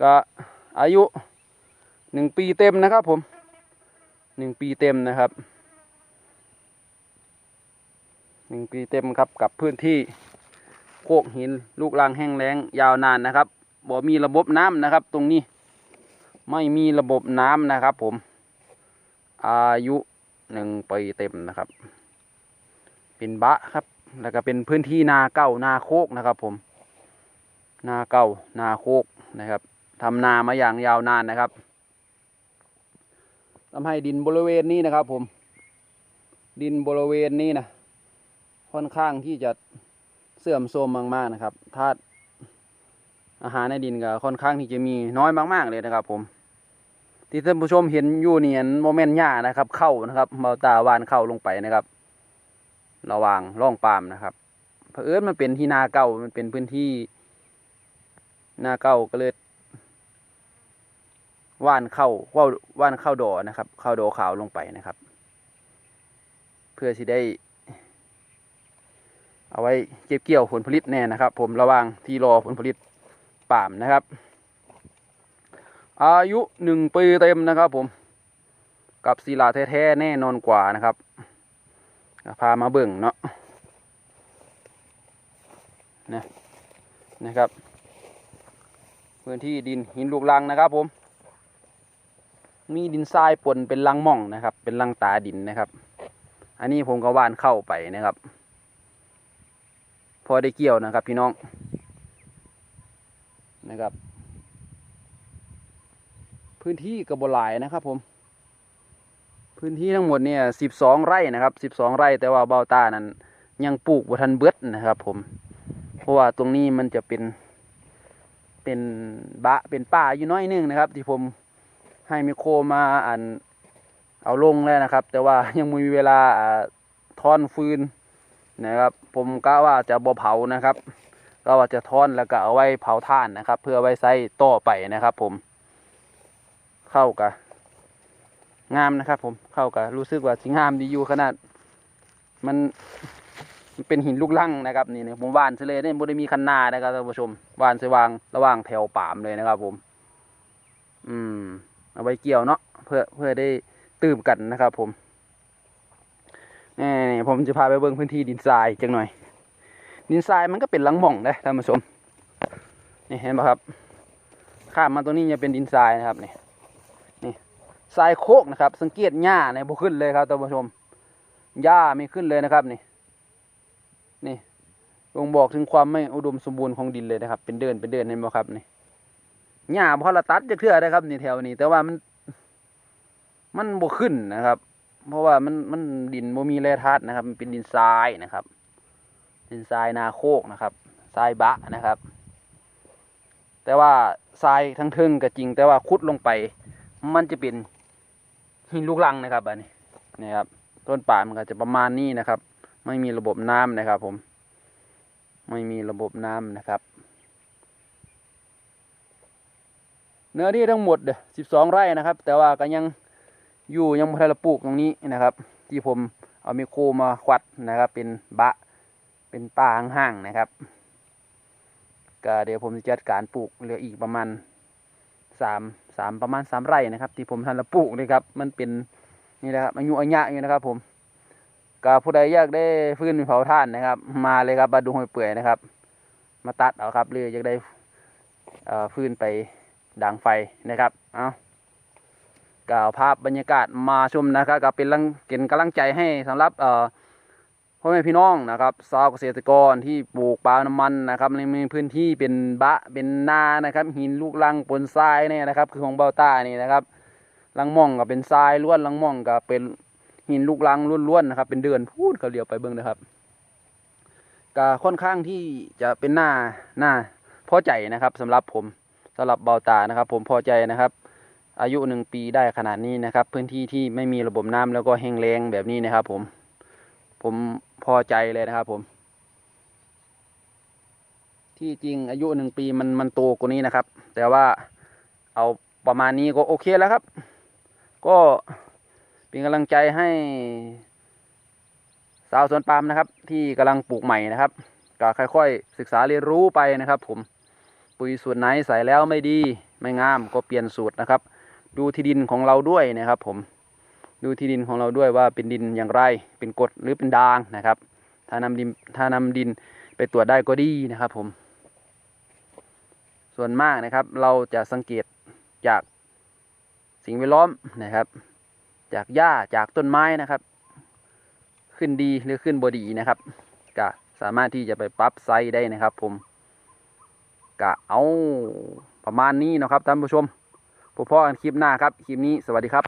ก็อายุหนึ่งปีเต็มนะครับผมหนึ่งปีเต็มนะครับหนึ่งปีเต็มครับกับพื้นที่โคกหินลูกรังแห้งแล้งยาวนานนะครับบ่มีระบบน้ำนะครับ ตรงนี้ไม่มีระบบน้ำนะครับผม อายุหนึ่งปีเต็มนะครับ เป็นบะครับ แล้วก็เป็นพื้นที่นาเก้านาโคกนะครับผม นาเก้านาโคกนะครับ ทำนามาอย่างยาวนานนะครับทำให้ดินบริเวณนี้นะครับ ผม ดินบริเวณนี้นะค่อนข้างที่จะเสื่อมโทรมมากๆนะครับธาตุอาหารในดินก็ค่อนข้างที่จะมีน้อยมาก ๆเลยนะครับ ผม ที่ท่านผู้ชมเห็นอยู่นี่โมเมนต์หญ้านะครับ เข้านะครับเบาตาวานเข้าลงไปนะครับ ระหว่างร่องปาล์มนะครับเผอิญมันเป็นที่นาเก่ามันเป็นพื้นที่นาเก่าก็เลย ว่านเข้าว่าว่านเข้าดอนะครับ เข้าดอขาวลงไปนะครับ เพื่อที่ได้ เอาไว้เก็บเกี่ยวผลผลิตแน่นะครับ ผมระว่างที่รอผลผลิตป่ามนะครับ อายุหนึ่งปีเต็มนะครับ ผม กับศิลาแท้ๆแน่นอนกว่านะครับพามาเบิ่งเนาะนะนะครับ พื้นที่ดินหินลูกลังนะครับผม มีดินทรายปนเป็นลังม่องนะครับ เป็นลังตาดินนะครับ อันนี้ผมก็ว่านเข้าไปนะครับ พอได้เกี่ยวนะครับพี่น้องนะครับ พื้นที่กระบหลายนะครับผม พื้นที่ทั้งหมดเนี่ยสิบสองไร่นะครับสิบสองไร่แต่ว่าเบาตานั้น ยังปลูกบัทันเบิดนะครับ ผม เพราะว่าตรงนี้มันจะเป็นเป็นบะเป็นป่าอยู่น้อยนึงนะครับ ที่ผม ให้ไมโครมาอันเอาลงแล้วนะครับ แต่ว่ายังไม่มีเวลาอ่อนฟืนนะครับ ผมก็ว่าจะบ่เผานะครับ ก็ว่าจะท่อนแล้วก็เอาไว้เผาถ่านนะครับ เพื่อไว้ใช้ต่อไปนะครับ ผม เข้ากับงามนะครับ ผมเข้ากับรู้สึกว่าสิงามดีอยู่ขนาด มันมันเป็นหินลูกลังนะครับนี่นผมวานเสเลยเนี่ยบได้มีคันนานะครับท่านผู้ชมวานเสวางระหว่างแถวป่ามเลยนะครับ ผม อืม เอาไว้เกี่ยวเนาะเพื่อเพื่อได้ตื่มกันนะครับผมนี่ผมจะพาไปเบิ่งพื้นที่ดินทรายจังหน่อย ดินทรายมันก็เป็นหลังหม่องนะท่านผู้ชมนี่เห็นไหมครับ ข้ามมาตรงนี้จะเป็นดินทรายนะครับนี่นี่ทรายโคกนะครับ สังเกตหญ้าเนี่ยบ่ขึ้นเลยครับท่านผู้ชมหญ้าไม่ขึ้นเลยนะครับนี่นี่บ่งบอกถึงความไม่อุดมสมบูรณ์ของดินเลยนะครับ เป็นเดินเป็นเดินเห็นบ่ครับนี่ หญ้าพอละตัดจะเทื่อได้ครับนี่แถวนี้ แต่ว่ามัน มันบ่ขึ้นนะครับ เพราะว่ามันมันดินบ่มีแร่ธาตุนะครับ มันเป็นดินทรายนะครับ ดินทรายนาโคกนะครับทรายบะนะครับ แต่ว่าทรายทั้งทึ่งก็จริง แต่ว่าขุดลงไป มันจะเป็นหินลูกลังนะครับอันนี้นี่ครับ ต้นป่ามันก็จะประมาณนี้นะครับ ไม่มีระบบน้ำนะครับ ผม ไม่มีระบบน้ำนะครับ เนื้อที่ทั้งหมดเด้สิบสองไร่นะครับ แต่ว่าก็ยังอยู่ยังไม่ทันปลูกตรงนี้นะครับ ที่ผมเอาไมโครมาควัดนะครับ เป็นบะเป็นป่าห่างๆนะครับก็เดี๋ยวผมจะจัดการปลูกเหลืออีกประมาณสามสามประมาณสามไร่นะครับ ที่ผมทันละปลูกนี่ครับ มันเป็นนี่นะครับอายุอายุอยู่นะครับผมก็ผู้ใดอยากได้ฟื้นเผาถ่านนะครับ มาเลยครับมาดูหอยเปื่อยนะครับ มาตัดเอาครับหรืออยากได้ฟื้นไป ดังไฟนะครับ เอากล่าวภาพบรรยากาศมาชมนะครับก็เป็นกำลังเป็นกำลังใจให้สำหรับเอ่อพ่อแม่พี่น้องนะครับชาวเกษตรกรที่ปลูกปาล์มน้ำมันนะครับในพื้นที่เป็นบะเป็นนานะครับ หินลูกลังปนทรายเนี่ยนะครับ คือของเบาต้านี่นะครับลังม่องก็เป็นทรายล้วนลังม่องก็เป็นหินลูกลังล้วนๆนะครับ เป็นเดือนพูดเขาเดียวไปเบิ้งนะครับก็ค่อนข้างที่จะเป็นหน้าหน้าพอใจนะครับสำหรับผม สำหรับเบาตานะครับ ผมพอใจนะครับ อายุหนึ่งปีได้ขนาดนี้นะครับ พื้นที่ที่ไม่มีระบบน้ำแล้วก็แห้งแล้งแบบนี้นะครับ ผม ผมพอใจเลยนะครับ ผม ที่จริงอายุหนึ่งปีมันมันโตกว่านี้นะครับ แต่ว่าเอาประมาณนี้ก็โอเคแล้วครับ ก็เป็นกำลังใจให้สาวสวนปาล์มนะครับ ที่กำลังปลูกใหม่นะครับก็ค่อยๆศึกษาเรียนรู้ไปนะครับ ผม ปุ๋ยส่วนไหนใส่แล้วไม่ดีไม่งามก็เปลี่ยนสูตรนะครับ ดูที่ดินของเราด้วยนะครับ ผมดูที่ดินของเราด้วยว่าเป็นดินอย่างไร เป็นกรดหรือเป็นด่างนะครับ ถ้านำดินถ้านำดินไปตรวจได้ก็ดีนะครับ ผม ส่วนมากนะครับ เราจะสังเกตจากสิ่งแวดล้อมนะครับ จากหญ้าจากต้นไม้นะครับ ขึ้นดีหรือขึ้นบดีนะครับก็สามารถที่จะไปปรับไซส์ได้นะครับ ผม ก็เอาประมาณนี้นะครับท่านผู้ชมพบกันคลิปหน้าครับ คลิปนี้สวัสดีครับ